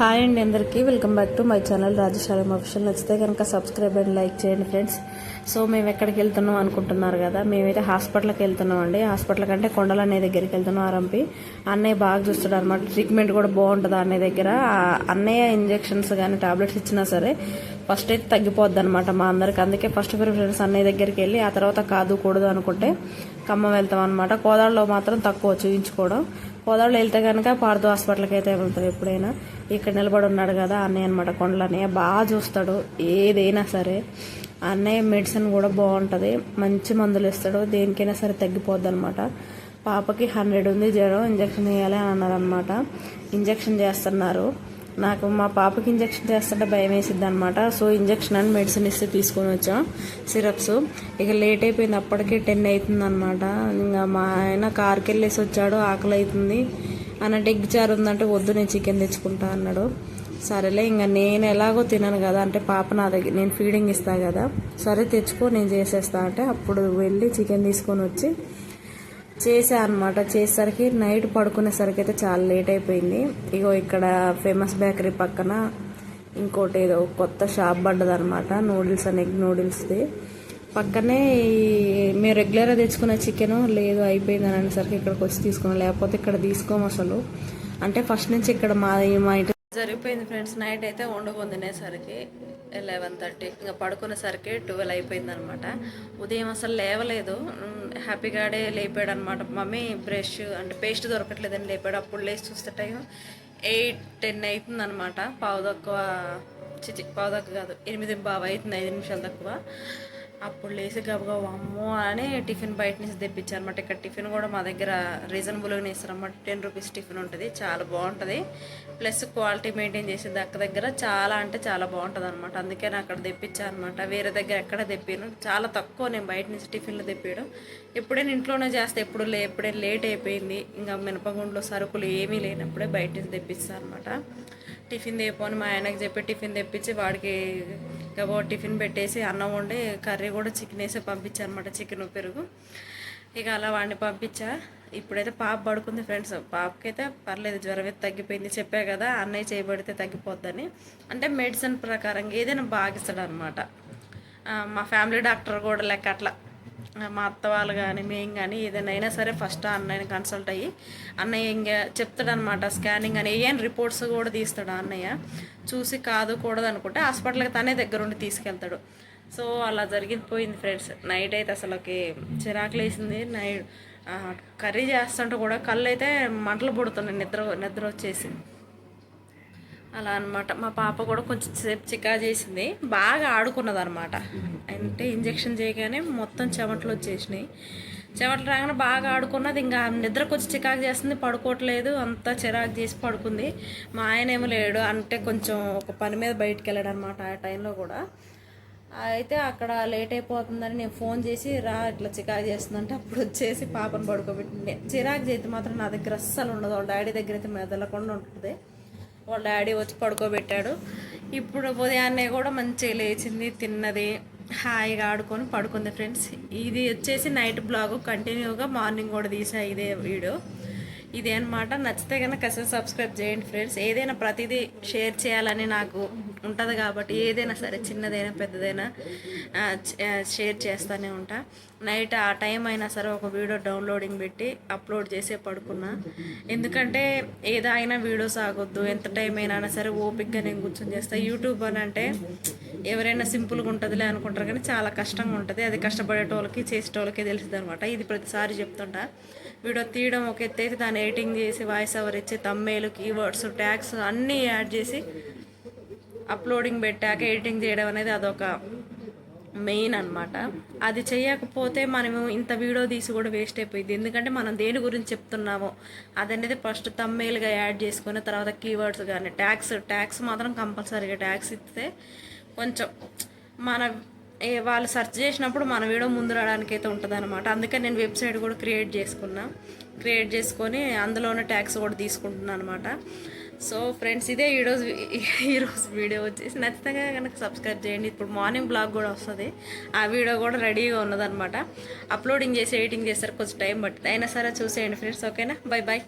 Hi అండి అందరికీ. Welcome back to my channel Rajasalam official. నచ్చితే కనుక సబ్స్క్రైబ్ అండ్ లైక్ చేయండి ఫ్రెండ్స్. సో మేము ఎక్కడికి వెళ్తున్నాం అనుకుంటున్నారు కదా మేమైతే హాస్పిటల్కి వెళ్తున్నాం అండి. హాస్పిటల్ కంటే కొండల అన్నయ్య దగ్గరికి వెళ్తున్నాం ఆరంపి అన్నయ్య బాగా చూస్తాడు అనమాట ట్రీట్మెంట్ కూడా బాగుంటుంది అన్నయ్య దగ్గర? అన్నయ్య ఇంజెక్షన్స్ కానీ టాబ్లెట్స్ ఇచ్చినా సరే ఫస్ట్ అయితే తగ్గిపోద్ది అనమాట మా అందరికి. అందుకే ఫస్ట్ ప్రిఫరెన్స్ అన్నయ్య దగ్గరికి వెళ్ళి ఆ తర్వాత కాదు కూడదు అనుకుంటే ఖమ్మం వెళ్తాం అనమాట కోదాడలో మాత్రం తక్కువ చూపించుకోవడం కోదాడలో వెళ్తే కనుక పార్దు హాస్పిటల్కి అయితే వెళ్తాం ఎప్పుడైనా. ఇక్కడ నిలబడి ఉన్నాడు కదా అన్నయ్య అనమాట కొండలు. అన్నయ్య బాగా చూస్తాడు ఏదైనా సరే. అన్నయ్య మెడిసిన్ కూడా బాగుంటుంది మంచి మందులు ఇస్తాడు దేనికైనా సరే తగ్గిపోద్ది అనమాట పాపకి హండ్రెడ్ ఉంది జ్వరం ఇంజక్షన్ వేయాలి అని అన్నారనమాట ఇంజక్షన్ చేస్తున్నారు. నాకు మా పాపకి ఇంజక్షన్ చేస్తుంటే భయం వేసిద్ది అనమాట సో ఇంజక్షన్ అని మెడిసిన్ ఇస్తే తీసుకొని వచ్చాం సిరప్స్ ఇక లేట్ అయిపోయింది అప్పటికే టెన్ అవుతుంది అనమాట ఇంకా మా ఆయన కార్కి వెళ్ళేసి వచ్చాడు ఆకలి అవుతుంది అన్నట్టు ఎగ్ చారు ఉందంటే వద్దు నేను చికెన్ తెచ్చుకుంటా అన్నాడు. సరేలే ఇంకా నేను ఎలాగో తినను కదా అంటే పాప నా దగ్గర నేను ఫీడింగ్ ఇస్తా కదా. సరే తెచ్చుకో నేను చేసేస్తా అంటే అప్పుడు వెళ్ళి చికెన్ తీసుకొని వచ్చి చేసా అనమాట చేసేసరికి నైట్ పడుకునేసరికి అయితే చాలా లేట్ అయిపోయింది. ఇగో ఇక్కడ ఫేమస్ బేకరీ పక్కన ఇంకోటి ఏదో కొత్త షాప్ పడ్డదనమాట నూడిల్స్ అని ఎగ్ నూడిల్స్ది. పక్కనే మీరు మేము రెగ్యులర్గా తెచ్చుకున్న చికెన్ లేదు అయిపోయింది అని అనేసరికి ఇక్కడికి వచ్చి తీసుకున్నాం. లేకపోతే ఇక్కడ తీసుకోము అసలు. అంటే ఫస్ట్ నుంచి ఇక్కడ మా మా ఇంటి జరిగిపోయింది ఫ్రెండ్స్. నైట్ అయితే వండుకొని తినేసరికి లెవెన్ థర్టీ. ఇంకా పడుకునేసరికి ట్వెల్వ్ అయిపోయింది అనమాట ఉదయం అసలు లేవలేదు. హ్యాపీగాడే లేపాడు అనమాట మమ్మీ బ్రష్ అంటే పేస్ట్ దొరకట్లేదని లేపాడు. అప్పుడు లేచి చూస్తే టైం ఎయిట్ టెన్ అవుతుంది అనమాట పావు తక్కువ చిచి పావు తక్కువ కాదు. ఎనిమిది బావ అవుతుంది ఐదు నిమిషాలు తక్కువ. అప్పుడు లేచి గబగబా అమ్మో అని టిఫిన్ బయట నుంచి తెప్పించారు అనమాట ఇక్కడ టిఫిన్ కూడా మా దగ్గర రీజనబుల్గానే ఇస్తారు అనమాట టెన్ రూపీస్ టిఫిన్ ఉంటుంది. చాలా బాగుంటుంది. ప్లస్ క్వాలిటీ మెయింటైన్ చేసేది అక్క దగ్గర చాలా అంటే చాలా బాగుంటుంది అనమాట అందుకే నేను అక్కడ తెప్పించాను అనమాట వేరే దగ్గర ఎక్కడ తెప్పాను? చాలా తక్కువ నేను బయట నుంచి టిఫిన్లు తెప్పించడం ఎప్పుడైనా ఇంట్లోనే చేస్తే. ఎప్పుడు లే ఎప్పుడైనా లేట్ అయిపోయింది. ఇంకా మినపగుండ్లో సరుకులు ఏమీ లేనప్పుడే బయట నుంచి తెప్పిస్తాను అనమాట టిఫిన్ తెప్పని మా ఆయనకు చెప్పి టిఫిన్ తెప్పించి వాడికి గబో టిఫిన్ పెట్టేసి అన్నం వండి కర్రీ కూడా చికెన్ వేసి పంపించా అనమాట చికెన్ పెరుగు. ఇక అలా వాడిని పంపించా. ఇప్పుడైతే పాప పడుకుంది ఫ్రెండ్స్. పాపకైతే పర్లేదు జ్వరం అయితే తగ్గిపోయింది. చెప్పా కదా అన్నయ్య చేయబడితే తగ్గిపోద్దని. అంటే మెడిసిన్ ప్రకారం ఏదైనా బాగిస్తాడు అనమాట మా ఫ్యామిలీ డాక్టర్ కూడా లెక్క అట్లా మా అత్త వాళ్ళు కానీ మేము కానీ ఏదైనా అయినా సరే ఫస్ట్ అన్నయ్యని కన్సల్ట్ అయ్యి అన్నయ్య ఇంకా చెప్తాడనమాట స్కానింగ్ అని ఏం రిపోర్ట్స్ కూడా తీస్తాడు అన్నయ్య? చూసి కాదు కూడదు అనుకుంటే హాస్పిటల్కి తనే దగ్గరుండి తీసుకెళ్తాడు. సో అలా జరిగిపోయింది ఫ్రెండ్స్ నైట్ అయితే అసలుకి చిరాకు లేసింది. నైట్ కర్రీ చేస్తుంటే కూడా కళ్ళు అయితే మంటలు పుడుతున్నాయి నిద్ర నిద్ర వచ్చేసి అలా అనమాట మా పాప కూడా కొంచెం సేపు చికా చేసింది. బాగా ఆడుకున్నది అనమాట అంటే ఇంజెక్షన్ చేయగానే మొత్తం చెమటలు వచ్చేసినాయి. చెమటలు రాగానే బాగా ఆడుకున్నది. ఇంకా నిద్రకు వచ్చి చికాకు చేస్తుంది. పడుకోవట్లేదు. అంతా చిరాకు చేసి పడుకుంది. మా ఆయన ఏమో లేడు. అంటే కొంచెం ఒక పని మీద బయటికి వెళ్ళాడు అనమాట ఆ టైంలో కూడా. అయితే అక్కడ లేట్ అయిపోతుందని నేను ఫోన్ చేసి రా ఇట్లా చికాకు చేస్తుందంటే అప్పుడు వచ్చేసి పాపను పడుకోబెట్టింది. చిరాకు చేతి మాత్రం నా దగ్గర అస్సలు ఉండదు. డాడీ దగ్గర అయితే మెదలకుండా ఉంటుంది. వాళ్ళ డాడీ వచ్చి పడుకోబెట్టాడు. ఇప్పుడు ఉదయాన్నే కూడా మంచిగా లేచింది తిన్నది హాయిగా ఆడుకొని పడుకుంది ఫ్రెండ్స్. ఇది వచ్చేసి నైట్ బ్లాగ్ కంటిన్యూగా మార్నింగ్ కూడా తీసా ఇదే వీడియో. ఇదే అనమాట నచ్చితే కనుక ఖచ్చితంగా సబ్స్క్రైబ్ చేయండి ఫ్రెండ్స్. ఏదైనా ప్రతిదీ షేర్ చేయాలని నాకు ఉంటుంది కాబట్టి ఏదైనా సరే చిన్నదైనా పెద్దదైనా షేర్ చేస్తూనే ఉంటా. నైట్ ఆ టైం అయినా సరే ఒక వీడియో డౌన్లోడింగ్ పెట్టి అప్లోడ్ చేసే పడుకున్నా. ఎందుకంటే ఏదైనా వీడియోస్ ఆగొద్దు ఎంత టైం అయినా సరే ఓపిక్గా నేను కూర్చొని చేస్తాను యూట్యూబ్ అని అంటే ఎవరైనా సింపుల్గా ఉంటుందిలే అనుకుంటారు కానీ చాలా కష్టంగా ఉంటుంది. అది కష్టపడేటోళ్ళకి చేసేటోళ్ళకి తెలుస్తుంది అనమాట ఇది ప్రతిసారి చెప్తుంటా. వీడియో తీయడం ఒక ఎత్తు దాన్ని ఎడిటింగ్ చేసి వాయిస్ ఓవర్ ఇచ్చి తమ్మేలు కీవర్డ్స్ ట్యాగ్స్ అన్నీ యాడ్ చేసి అప్లోడింగ్ పెట్టాక ఎడిటింగ్ చేయడం అనేది అదొక మెయిన్ అనమాట అది చేయకపోతే మనము ఇంత వీడియో తీసి కూడా వేస్ట్ అయిపోయింది. ఎందుకంటే మనం దేని గురించి చెప్తున్నామో అదనేది ఫస్ట్ తమ్మేలుగా యాడ్ చేసుకుని తర్వాత కీవర్డ్స్ కానీ ట్యాక్స్ ట్యాక్స్ మాత్రం కంపల్సరీగా ట్యాక్స్ ఇస్తే కొంచెం మన వాళ్ళు సెర్చ్ చేసినప్పుడు మన వీడియో ముందు రావడానికి అయితే ఉంటుంది అనమాట అందుకని నేను వెబ్సైట్ కూడా క్రియేట్ చేసుకున్నా. క్రియేట్ చేసుకొని అందులోనే ట్యాక్స్ కూడా తీసుకుంటున్నాను అనమాట సో ఫ్రెండ్స్ ఇదే ఈరోజు ఈరోజు వీడియో వచ్చేసి నచ్చితే కనుక సబ్స్క్రైబ్ చేయండి. ఇప్పుడు మార్నింగ్ బ్లాగ్ కూడా వస్తుంది. ఆ వీడియో కూడా రెడీగా ఉన్నదనమాట అప్లోడింగ్ చేసి ఎడిటింగ్ చేస్తారు కొంచెం టైం పడుతుంది అయినా సరే చూసేయండి ఫ్రెండ్స్ ఓకేనా? Bye bye